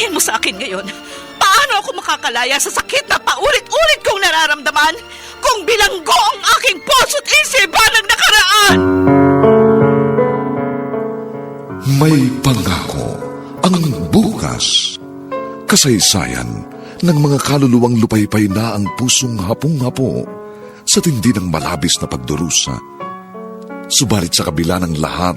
Sabihin mo sa akin ngayon, paano ako makakalaya sa sakit na paulit-ulit kong nararamdaman kung bilanggo ang aking puso't isipan ng nakaraan? May pangako ang bukas. Kasaysayan ng mga kaluluwang lupaypay na ang pusong hapong-hapo sa tindi ng malabis na pagdurusa. Subalit sa kabila ng lahat,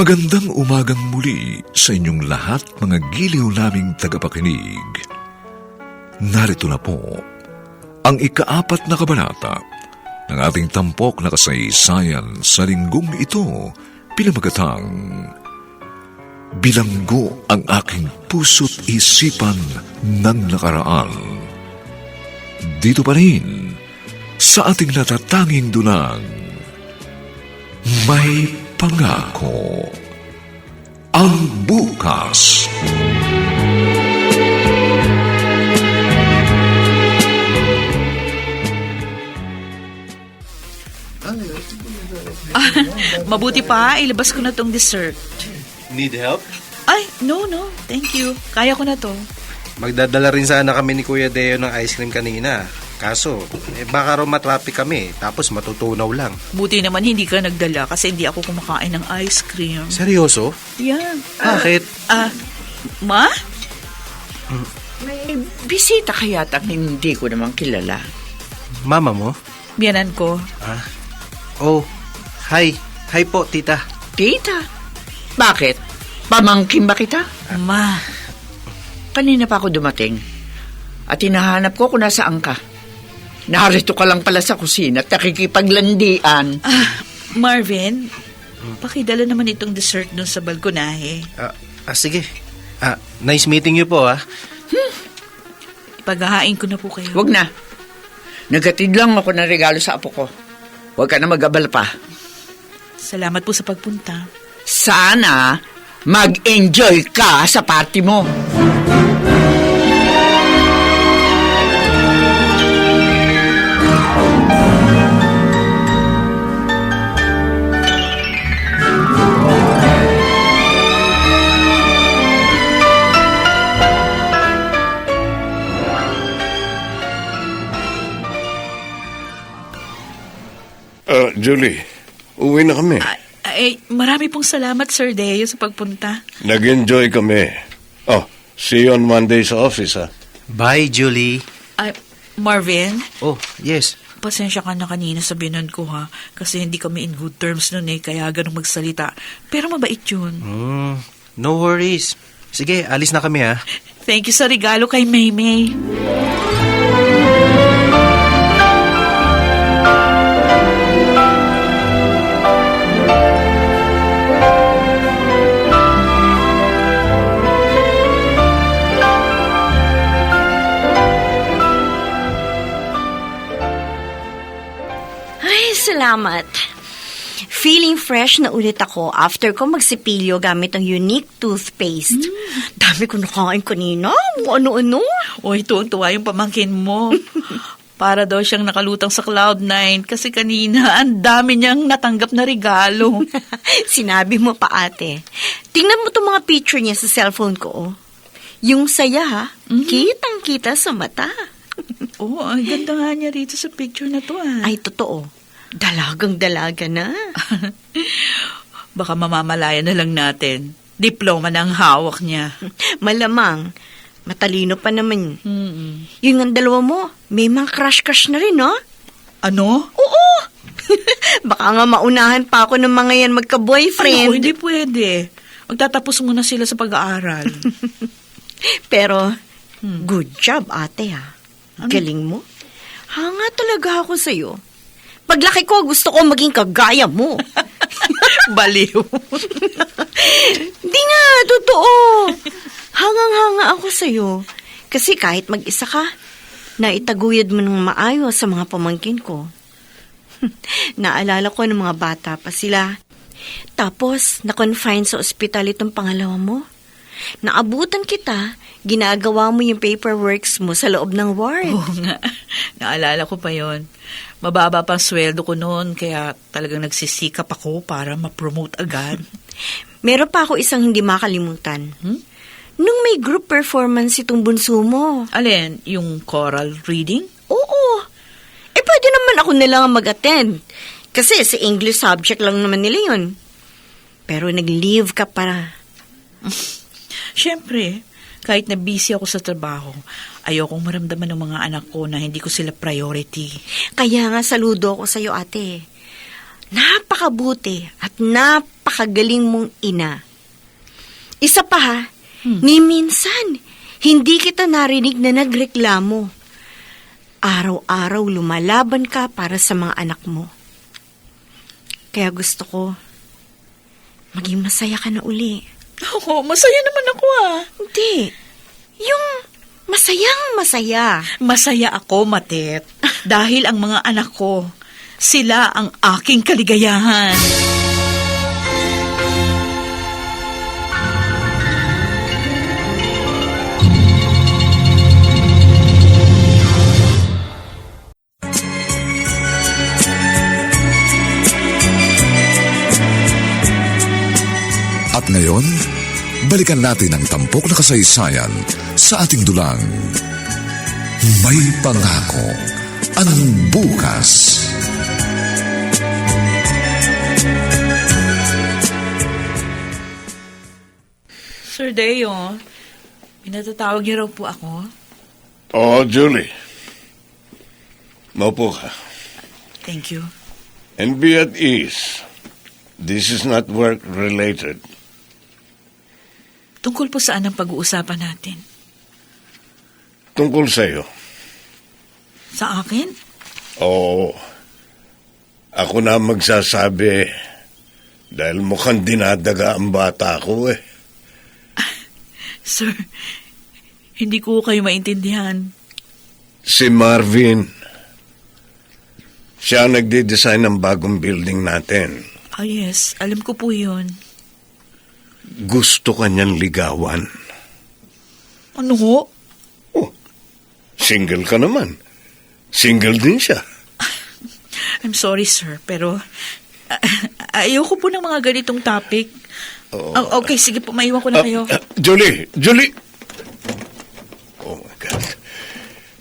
Magandang umagang muli sa inyong lahat mga giliw naming tagapakinig. Narito na po ang ikaapat na kabanata ng ating tampok na kasaysayan sa linggong ito pinamagatang Bilanggo ang aking puso't isipan ng nakaraan. Dito pa rin sa ating natatanging dunang may pangako ang bukas. Mabuti pa, ilabas ko na tong dessert. Need help? Ay, no, no. Thank you. Kaya ko na to. Magdadala rin sana kami ni Kuya Deo ng ice cream kanina. Kaso, eh, baka raw matraffic kami, tapos matutunaw lang. Buti naman hindi ka nagdala kasi hindi ako kumakain ng ice cream. Seryoso? Yeah. Bakit? Ah, ma? May bisita kaya at hindi ko naman kilala. Mama mo? Biyanan ko. Ah. Oh, hi. Hi po, tita. Tita, bakit? Pamangkin ba kita? Ma, Kanina pa ako dumating. At hinahanap ko kung nasaan ka. Narito ka lang pala sa kusina at nakikipaglandian. ah, Marvin, pakidala naman itong dessert dun sa balkonahe. Ah, ah, sige. Ah, nice meeting you po, ah. Paghahain ko na po kayo. Huwag na. Nagatid lang ako ng regalo sa apo ko. Huwag ka na mag-abala pa. Salamat po sa pagpunta. Sana mag-enjoy ka sa party mo. Ah, Julie, uwi na kami. Ay, ay, marami pong salamat, Sir Deo, sa pagpunta. Nag-enjoy kami. Oh, see you on Monday sa office, ha? Bye, Julie. Ay, Marvin, Oh, yes. pasensya ka na kanina sa binan ko ha. Kasi hindi kami in good terms nun eh, kaya ganun magsalita. Pero mabait yun. Mm, no worries. Sige, alis na kami, ah. Thank you sa regalo kay Maymay. Salamat. Feeling fresh na ulit ako after ko magsipilyo gamit ang unique toothpaste. Dami ko nakain kanina. Ano-ano. Uy, tuwang-tuwa yung pamangkin mo. Para daw siyang nakalutang sa Cloud9 kasi kanina ang dami niyang natanggap na regalo. Sinabi mo pa ate. Tingnan mo itong mga picture niya sa cellphone ko. oh. Yung saya ha, kitang-kita sa mata. Oo, ang ganda nga niya rito sa picture na to ah. Ay, totoo. Dalagang dalaga na. Baka mamamalaya na lang natin. Diploma na ang hawak niya. Malamang. Matalino pa naman. Mm-mm. Yung ang dalawa mo, may mga crush-crush na rin, no? Ano? Oo! Baka nga maunahan pa ako ng mga yan magka-boyfriend. naku, hindi pwede. Magtatapos muna sila sa pag-aaral. Pero, good job, ate, ha. Galing mo. Hanga talaga ako sa'yo. Paglaki ko, gusto ko maging kagaya mo. Baliw. Di nga, totoo. Hangang-hanga ako sa'yo. Kasi kahit mag-isa ka, naitaguyod mo ng maayos sa mga pamangkin ko. Naalala ko ng mga bata pa sila. Tapos, na-confine sa ospital itong pangalawa mo. Naabutan kita, ginagawa mo yung paperworks mo sa loob ng ward. Oo nga. Naalala ko pa yon. Mababa pang sweldo ko noon, kaya talagang nagsisikap ako para ma-promote agad. Meron pa ako isang hindi makalimutan. Hmm? Nung may group performance itong bunso mo. Alin, yung choral reading? Oo. Eh, pwede naman ako na lang mag-attend. Kasi sa English subject lang naman nila yun. Pero nag-leave ka para. Siyempre, kahit na busy ako sa trabaho, ayokong maramdaman ng mga anak ko na hindi ko sila priority. Kaya nga saludo ako sa'yo, ate. Napakabuti at napakagaling mong ina. Isa pa ha, ni minsan, hindi kita narinig na nagreklamo. Araw-araw lumalaban ka para sa mga anak mo. Kaya gusto ko, maging masaya ka na uli. Oo, masaya naman ako ah. Hindi. Yung masayang masaya. Masaya ako, Matet. dahil ang mga anak ko, sila ang aking kaligayahan. At ngayon, balikan natin ang tampok na kasaysayan sa ating dulang. May pangako ang bukas. Sir Deo, pinatatawag niyo raw po ako. Oh, Julie. Maupo ka. Thank you. And be at ease. This is not work-related. Tungkol po saan ang pag-uusapan natin? Tungkol sa'yo. Sa akin? Oo. Ako na magsasabi dahil mukhang dinadaga ang bata ko eh. Sir, hindi ko kayo maintindihan. Si Marvin. Siya ang nagde-design ng bagong building natin. Ah, yes. Alam ko po yun. Gusto ka niyang ligawan. Ano ho? Single ka naman. Single din siya. I'm sorry, sir, pero ah, ayoko po ng mga ganitong topic. Ah, okay, sige po, maiwan ko na kayo. Ah, ah, Julie! Julie! Oh my God.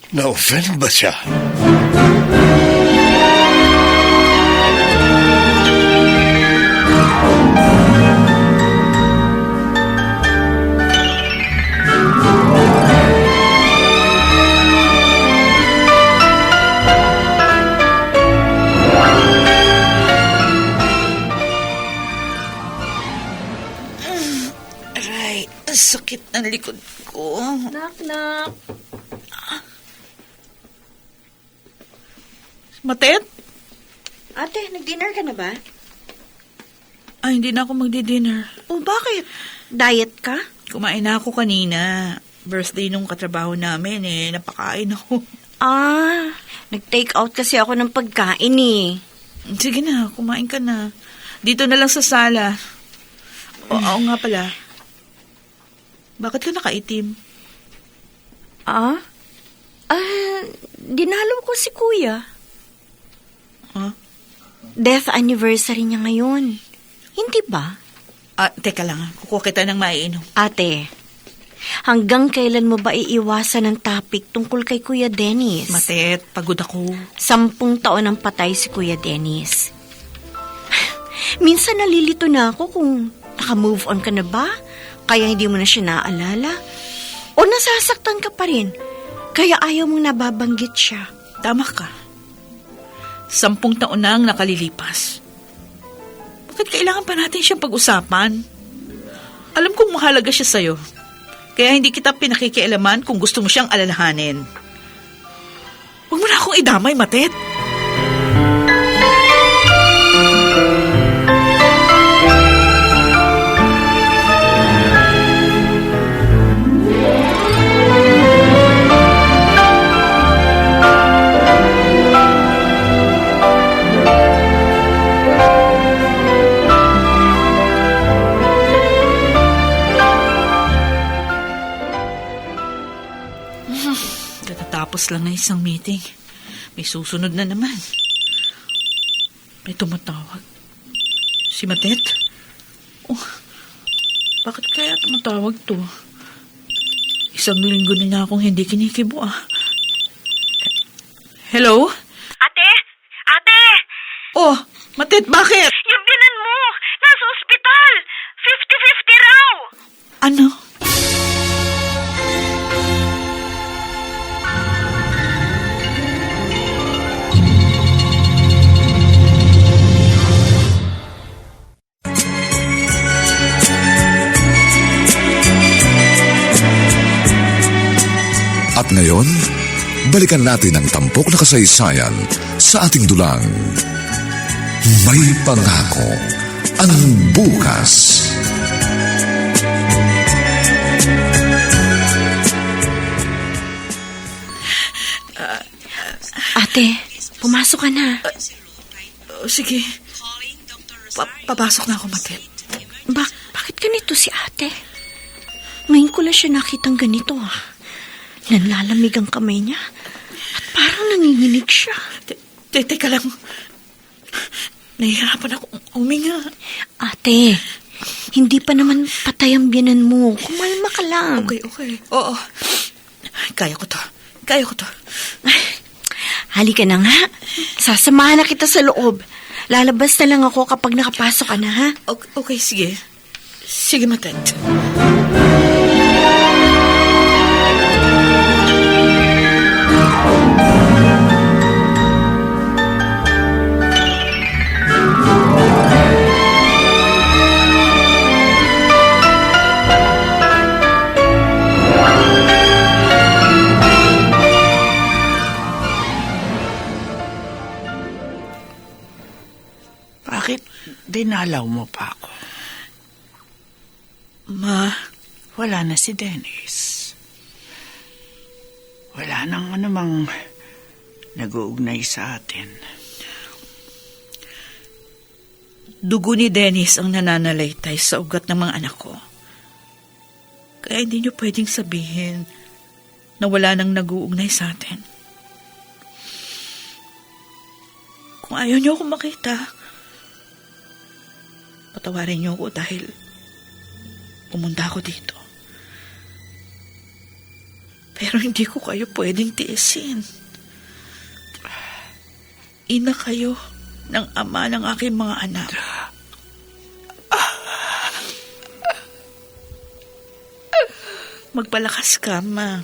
Na-offend ba siya? Likod ko. Knock, knock. Matet? Ate, nag-dinner ka na ba? Ay, hindi na ako magdi-dinner. O bakit? Diet ka? Kumain na ako kanina. Birthday nung katrabaho namin eh. Napakain ako. Ah, nag-take out kasi ako ng pagkain eh. Sige na, kumain ka na. Dito na lang sa sala. O, oo nga pala. Bakit ka nakaitim? Ah? Ah, dinalo ko si kuya. Huh? Death anniversary niya ngayon. Hindi ba? Ah, teka lang. Kukuha kita ng maiinom. Ate, hanggang kailan mo ba iiwasan ng topic tungkol kay Kuya Dennis? Matet, pagod ako. Sampung taon ang patay si Kuya Dennis. Minsan nalilito na ako kung naka-move on ka na ba? Kaya hindi mo na siya naaalala? O nasasaktan ka pa rin? Kaya ayaw mong nababanggit siya. Tama ka. Sampung taon na ang nakalilipas. Bakit kailangan pa natin siyang pag-usapan? Alam kong mahalaga siya sa'yo. Kaya hindi kita pinakikialaman kung gusto mo siyang alalahanin. Huwag mo na akong idamay, Matet. Katatapos lang ng isang meeting. May susunod na naman. May tumatawag. Si Matet? Oh, bakit kaya tumatawag to? Isang linggo na niya akong hindi kinikibo ah. Hello? Ate! Ate! Oh, Matet, bakit? Yung binan mo! Nasa ospital! 50-50 raw! Ano? At ngayon, balikan natin ang tampok na kasaysayan sa ating dulang. May pangako ang bukas. Ate, pumasok ka na. Oh, sige. Pa- papasok na ako, Matet. Bak bakit ganito si ate? Ngayon ko lang siya nakitang ganito ah. Nanlalamig ang kamay niya. At parang nanginginig siya. Te- te- teka lang. Nahihirapan ako uminga. Ate, hindi pa naman patay ang biyanan mo. Kumalma ka lang. Okay, okay. Oo. Kaya ko to. Kaya ko to. Halika na nga. Sasamahan na kita sa loob. Lalabas na lang ako kapag nakapasok ka na, ha? Okay, okay sige. Sige, Matet. Bakit dinalaw mo pa ako? Ma, Wala na si Dennis. Wala nang anumang nag-uugnay sa atin. dugo ni Dennis ang nananalaytay sa ugat ng mga anak ko. Kaya hindi niyo pwedeng sabihin na wala nang nag-uugnay sa atin. Kung ayaw niyo ako makita, patawarin niyo ako dahil pumunta ako dito. Pero hindi ko kayo pwedeng tiisin. Ina kayo ng ama ng aking mga anak. Magpalakas ka, ma.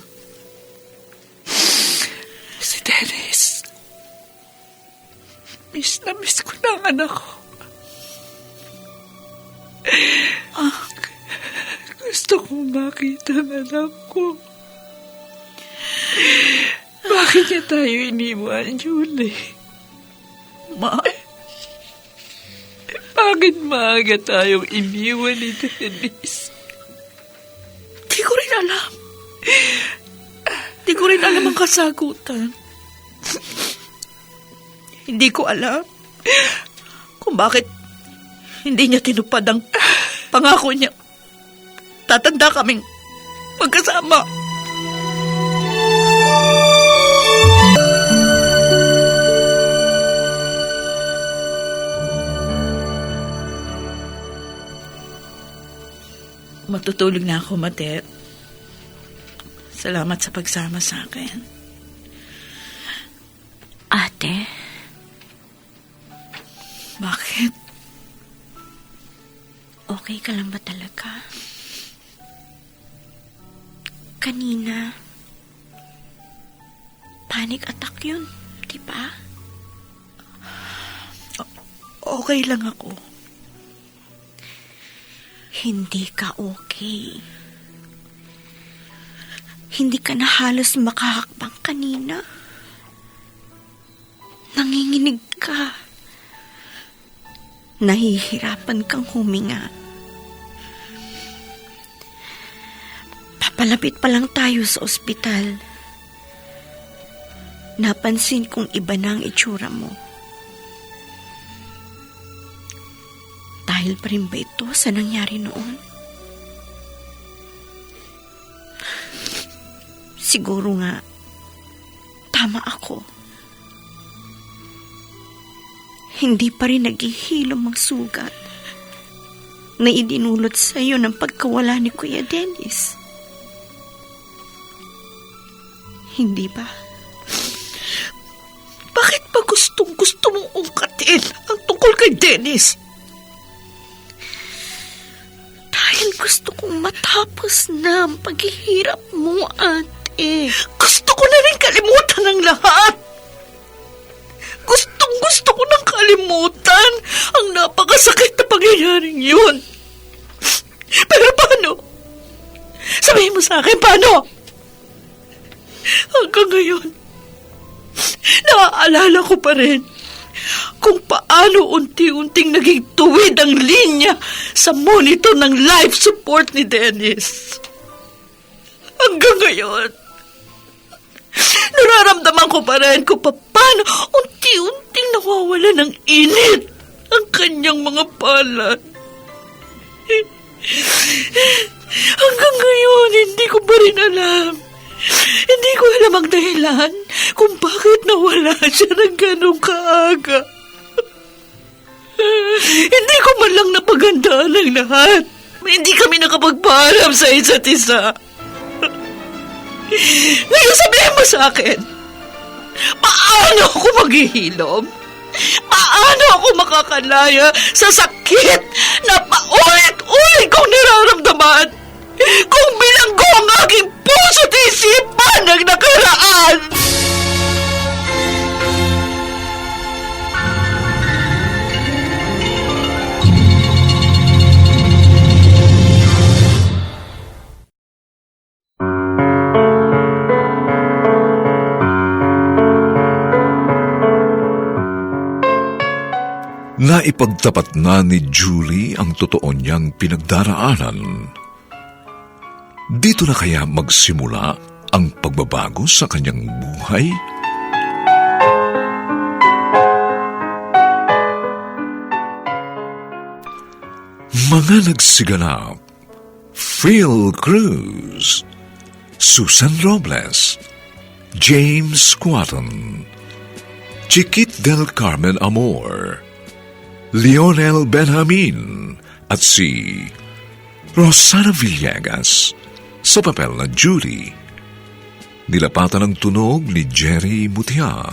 Si Dennis. Miss na miss ko na ang anak ko. Ah, gusto kong makita ang anak ko. Bakit niya tayo iniwan, Julie? Ma, Bakit maaga tayong iniwan ni Dennis? di ko rin alam. Di ko rin alam ang kasagutan. Hindi ko alam kung bakit hindi niya tinupad ang pangako niya. Tatanda kaming magkasama. Matutulog na ako, Mate. Salamat sa pagsama sa akin. Ate, Bakit? Okay ka lang ba talaga? Kanina, panic attack yun, di ba? Okay lang ako. Hindi ka okay. Hindi ka na halos makahakbang kanina. Nanginginig ka. Nahihirapan kang huminga. Papalapit pa lang tayo sa ospital. Napansin kong iba na ang itsura mo. Dahil pa rin ba ito sa nangyari noon? Siguro nga, tama ako. Hindi pa rin naghihilom ang sugat na idinulot sa iyo ng pagkawala ni Kuya Dennis. Hindi ba? Bakit ba gustong gusto mong ungkatin ang tungkol kay Dennis? Dahil gusto kong matapos na ang paghihirap mo, ate. Gusto ko na rin kalimutan ang lahat. Gusto ko nang kalimutan ang napakasakit na pangyayaring yun. Pero paano? Sabihin mo sa akin, paano? Hanggang ngayon, naaalala ko pa rin kung paano unti-unting naging tuwid ang linya sa monitor ng life support ni Dennis. Hanggang ngayon, nararamdaman ko pa rin kung paano unti-unting nawawala ng init ang kanyang mga palad. Hanggang ngayon, hindi ko pa rin alam. Hindi ko alam ang dahilan kung bakit nawala siya ng ganong kaaga. Hindi ko man lang napagandaan ang lahat. Hindi kami nakapagpaalam sa isa't isa. Ngayon sabihin mo sa akin, paano ako maghihilom? Paano ako makakalaya sa sakit na paulit-ulit kong nararamdaman kung bilanggo ang aking puso at isipan ng nakaraan? Naipagtapat na ni Julie ang totoo niyang pinagdaraanan. Dito na kaya magsimula ang pagbabago sa kanyang buhay? Mga nagsiganap, Phil Cruz, Susan Robles, James Squatton, Chiquit del Carmen Amor, Lionel Benjamin at si Rosana Villegas sa papel na Judy. Nilapatan ng tunog ni Jerry Mutia.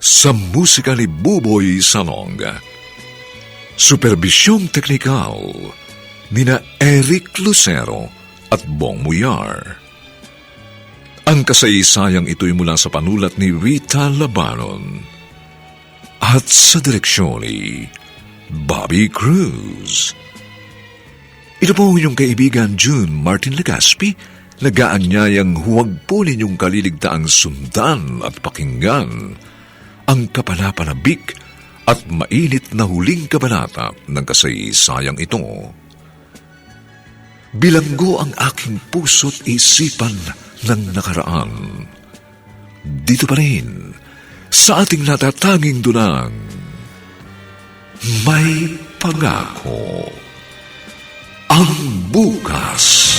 Sa musika ni Buboy Salong. Superbisyong teknikal nina Eric Lucero at Bong Muyar. Ang kasaysayang ito'y mula sa panulat ni Rita Labanon at sa direksyon ni Bobby Cruz. Ito po ang inyong kaibigan June Martin Legaspi, nagaanyayang huwag po ninyong kaliligtaang sundan at pakinggan ang kapanapanabik at mainit na huling kabanata ng kasaysayang ito. Bilanggo ang aking puso't isipan ng nakaraan. Dito pa rin, sa ating natatanging dunang may pangako ang bukas.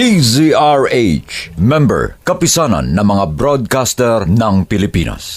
DZRH, member, kapisanan ng mga broadcaster ng Pilipinas.